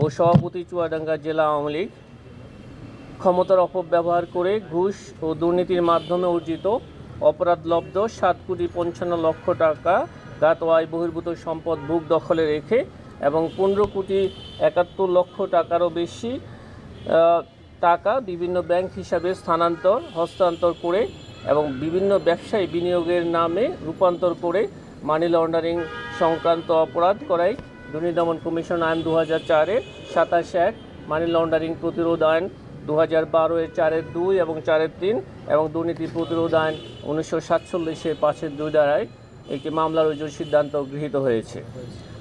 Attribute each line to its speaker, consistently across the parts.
Speaker 1: ও সভাপতি চুয়াডাঙ্গা জেলা আওয়ামী লীগ ক্ষমতার অপব্যবহার করে ঘুষ ও দুর্নীতির মাধ্যমে অর্জিত অপরাধলব্ধ সাত কোটি পঞ্চান্ন লক্ষ টাকা গাত আয় বহির্ভূত সম্পদ বুক দখলে রেখে এবং পনেরো কোটি একাত্তর লক্ষ টাকারও বেশি টাকা বিভিন্ন ব্যাংক হিসাবে স্থানান্তর, হস্তান্তর করে এবং বিভিন্ন ব্যবসায়ী বিনিয়োগের নামে রূপান্তর করে মানি লন্ডারিং সংক্রান্ত অপরাধ করায় দুর্নীতি দমন কমিশন আইন দু হাজার চারের সাতাশ এক মানি লন্ডারিং প্রতিরোধ আইন দু হাজার বারো এর চারের দুই এবং চারের তিন এবং দুর্নীতি প্রতিরোধ আইন উনিশশো সাতচল্লিশের পাঁচের দুই দ্বারায় একটি মামলা রুজুর সিদ্ধান্ত গৃহীত হয়েছে।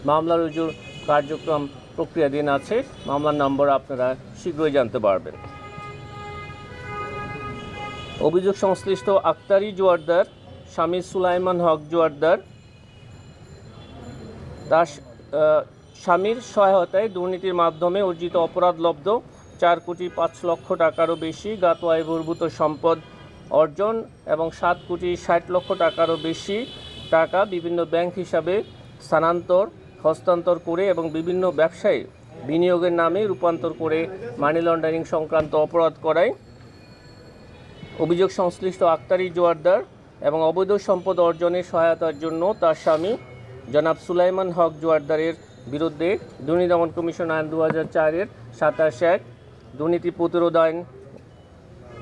Speaker 1: মামলা রুজুর কার্যক্রম প্রক্রিয়াধীন আছে। মামলার নম্বর আপনারা শীঘ্রই জানতে পারবেন। অভিযোগ সংশ্লিষ্ট আক্তারি জোয়ারদার স্বামী সুলাইমান হক জোয়ারদার, তার স্বামীর সহায়তায় দুর্নীতির মাধ্যমে অর্জিত অপরাধলব্ধ চার কোটি পাঁচ লক্ষ টাকারও বেশি গাত আয় বহির্ভূত সম্পদ অর্জন এবং সাত কোটি ষাট লক্ষ টাকারও বেশি টাকা বিভিন্ন ব্যাংক হিসাবে স্থানান্তর, হস্তান্তর করে এবং বিভিন্ন ব্যবসায়ী বিনিয়োগের নামে রূপান্তর করে মানি লন্ডারিং সংক্রান্ত অপরাধ করায়। অভিযোগ সংশ্লিষ্ট আক্তারি জোয়ারদার এবং অবৈধ সম্পদ অর্জনের সহায়তার জন্য তার স্বামী জনাব সুলাইমান হক জোয়ারদারের বিরুদ্ধে দুর্নীতি দমন কমিশন আইন দু হাজার চারের সাতাশ এক দুর্নীতি প্রতিরোধ আইন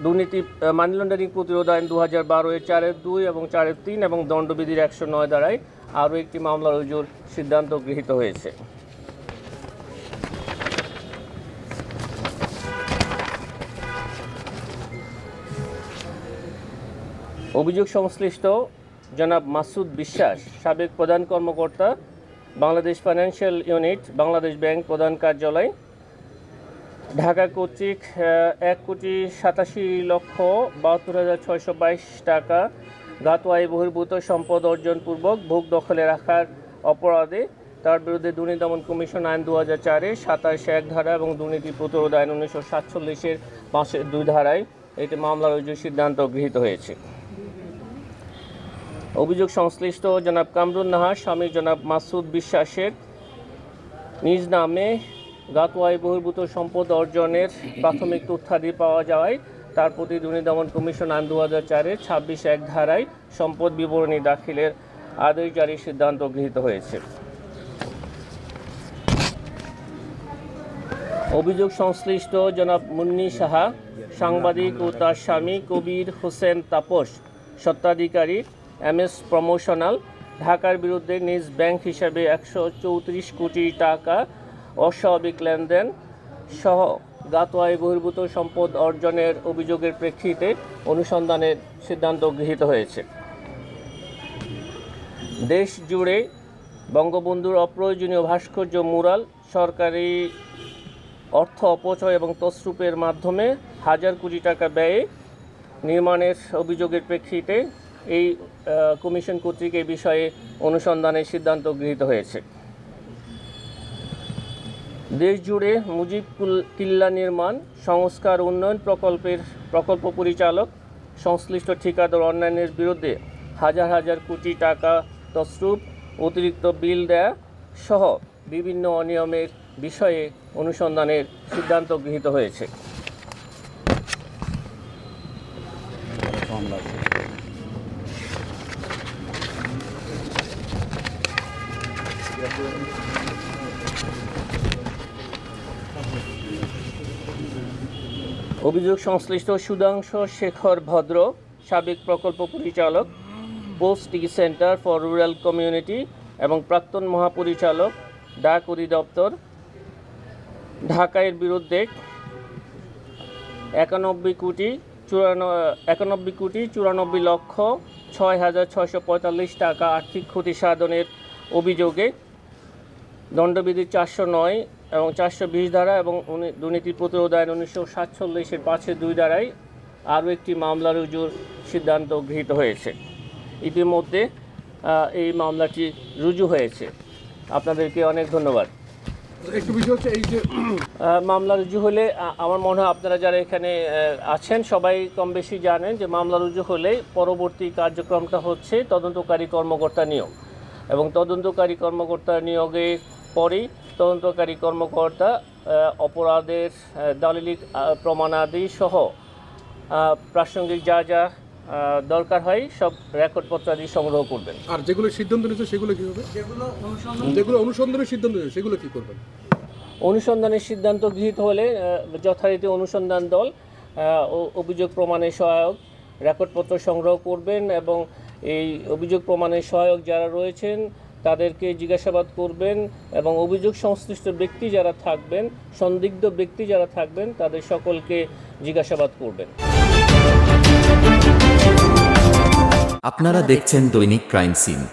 Speaker 1: দুর্নীতি মানি লন্ডারিং প্রতিরোধ আইন দু হাজার বারো এর চারের দুই এবং চারের তিন এবং দণ্ডবিধির একশো নয় দ্বারায় আরও একটি মামলা রুজুর সিদ্ধান্ত গৃহীত হয়েছে। অভিযোগ সংশ্লিষ্ট জনাব মাসুদ বিশ্বাস, সাবেক প্রধান কর্মকর্তা, Bangladesh financial unit, Bangladesh bank প্রধান কার্যালয়, ঢাকা কর্তৃক এক কোটি সাতাশি লক্ষ বাহাত্তর হাজার ছয়শো বাইশ টাকা গাতোয়াই বহির্ভূত সম্পদ অর্জনপূর্বক ভোগ দখলে রাখার অপরাধে তার বিরুদ্ধে দুর্নীতি দমন কমিশন আইন দু হাজার চারে সাতাশ এক ধারা এবং দুর্নীতি প্রতিরোধ আইন উনিশশো সাতচল্লিশের পাঁচের দুই ধারায় এটি মামলা রুজুর সিদ্ধান্ত গৃহীত হয়েছে। অভিযোগ সংশ্লিষ্ট জনাব কামরুন নাহার, স্বামী জনাব মাসুদ বিশ্বাসের নিজ নামে গাতোয়াই বহির্ভূত সম্পদ অর্জনের প্রাথমিক তথ্যাদি পাওয়া যাওয়ায় তার প্রতি দুর্নীতি দমন কমিশন আইন দু হাজার চারের ছাব্বিশ এক ধারায় সম্পদ বিবরণী দাখিলের আদেশ জারির সিদ্ধান্ত গৃহীত হয়েছে। অভিযোগ সংশ্লিষ্ট জনাব মুন্নি সাহা, সাংবাদিক ও তার স্বামী কবির হোসেন তাপস, স্বত্বাধিকারী এম এস প্রমোশনাল, ঢাকার বিরুদ্ধে নিজ ব্যাংক হিসাবে একশো চৌত্রিশ কোটি টাকা অস্বাভাবিক লেনদেন সহ গাতোয়াই বহির্ভূত সম্পদ অর্জনের অভিযোগের প্রেক্ষিতে অনুসন্ধানের সিদ্ধান্ত গৃহীত হয়েছে। দেশ জুড়ে বঙ্গবন্ধুর অপ্রয়োজনীয় ভাস্কর্য মুরাল, সরকারি অর্থ অপচয় এবং তসরূপের মাধ্যমে হাজার কোটি টাকা ব্যয়ে নির্মাণের অভিযোগের প্রেক্ষিতে এই কমিশন কর্তৃক এই বিষয়ে অনুসন্ধানের সিদ্ধান্ত গৃহীত হয়েছে। দেশ জুড়ে মুজিব কুল- কিল্লা নির্মাণ, সংস্কার উন্নয়ন প্রকল্পের প্রকল্প পরিচালক, সংশ্লিষ্ট ঠিকাদার অন্যান্যের বিরুদ্ধে হাজার হাজার কোটি টাকা তসরূপ অতিরিক্ত বিল দেয়া সহ বিভিন্ন অনিয়মের বিষয়ে অনুসন্ধানের সিদ্ধান্ত গৃহীত হয়েছে। অভিযোগ সংশ্লিষ্ট সুধাংশ শেখর ভদ্র, সাবেক প্রকল্প পরিচালক, post centre for rural community এবং প্রাক্তন মহাপরিচালক, ডাক অধিদপ্তর ঢাকায়ের বিরুদ্ধে একানব্বই কোটি একানব্বই কোটি চুরানব্বই লক্ষ ছয় হাজার ছয়শো পঁয়তাল্লিশ টাকা আর্থিক ক্ষতি সাধনের অভিযোগে দণ্ডবিধি চারশো নয় এবং চারশো বিশ ধারা এবং উনি- দুর্নীতি প্রতিরোধ আইন উনিশশো সাতচল্লিশের পাঁচের দুই ধারায় আরও একটি মামলা রুজুর সিদ্ধান্ত গৃহীত হয়েছে। ইতিমধ্যে এই মামলাটি রুজু হয়েছে। আপনাদেরকে অনেক ধন্যবাদ।
Speaker 2: একটু বিষয় হচ্ছে এই যে
Speaker 1: মামলা রুজু হলে আমার মনে হয় আপনারা যারা এখানে আছেন সবাই কম বেশি জানেন যে মামলা রুজু হলে পরবর্তী কার্যক্রমটা হচ্ছে তদন্তকারী কর্মকর্তা নিয়োগ। এবং তদন্তকারী কর্মকর্তা নিয়োগের পরেই তদন্তকারী কর্মকর্তা অপরাধের দলিলিক প্রমাণাদি সহ প্রাসঙ্গিক যা যা দরকার হয় সব রেকর্ডপত্র আদি সংগ্রহ করবেন।
Speaker 2: আর যেগুলো সিদ্ধান্ত নিয়েছে সেগুলো কি হবে? যেগুলো অনুসন্ধানের সিদ্ধান্ত নিয়েছে সেগুলো কি করবেন?
Speaker 1: অনুসন্ধানের সিদ্ধান্ত গৃহীত হলে যথারীতি অনুসন্ধান দল অভিযোগ প্রমাণের সহায়ক রেকর্ডপত্র সংগ্রহ করবেন এবং এই অভিযোগ প্রমাণের সহায়ক যারা রয়েছেন তাদেরকে জিজ্ঞাসাবাদ করবেন এবং অভিযোগ সংশ্লিষ্ট ব্যক্তি যারা থাকবেন, সন্দিগ্ধ ব্যক্তি যারা থাকবেন, তাদের সকলকে জিজ্ঞাসাবাদ করবেন।
Speaker 3: আপনারা দেখছেন দৈনিক ক্রাইম সিন।